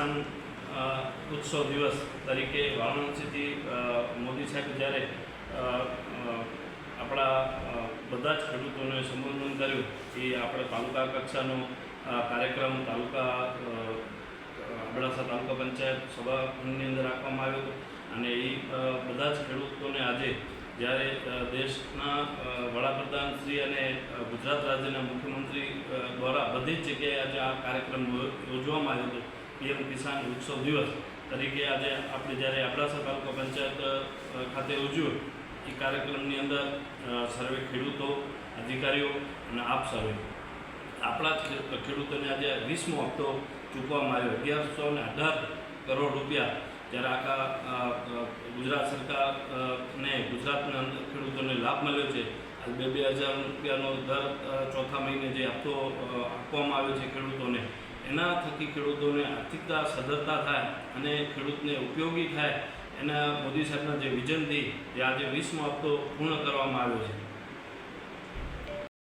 કિસાન ઉત્સવ દિવસ તરીકે વારાણસીથી મોદી સાહેબ જ્યારે આપણા બધા જ ખેડૂતોને સંબોધન કર્યું એ આપણે તાલુકા કક્ષાનો કાર્યક્રમ તાલુકા અબડાસા તાલુકા પંચાયત સભાની અંદર રાખવામાં આવ્યો હતો. અને એ બધા જ ખેડૂતોને આજે જ્યારે દેશના વડાપ્રધાન શ્રી અને ગુજરાત રાજ્યના મુખ્યમંત્રી દ્વારા બધી જ જગ્યાએ આજે આ કાર્યક્રમ યોજવામાં આવ્યો હતો. પીએમ કિસાન ઉત્સવ દિવસ તરીકે આજે આપણે જ્યારે અબડાસા તાલુકા પંચાયત ખાતે ઉજવ્યો, એ કાર્યક્રમની અંદર સર્વે ખેડૂતો, અધિકારીઓ અને આપ સર્વે. આપણા ખેડૂતોને આજે વીસમો હપ્તો ચૂકવવામાં આવ્યો. અગિયારસો ને અઢાર કરોડ રૂપિયા જ્યારે આખા ગુજરાત સરકાર ને ગુજરાતના ખેડૂતોને લાભ મળ્યો છે બે બે હજાર રૂપિયાનો દર ચોથા મહિને જે હપ્તો આપવામાં આવ્યો છે ખેડૂતોને, એના થકી ખેડૂતોને આર્થિકતા સધરતા થાય અને ખેડૂતને ઉપયોગી થાય, એના મોદી સાહેબના જે વિઝનથી, જે આજે વીસમો હપ્તો પૂર્ણ કરવામાં આવ્યો છે.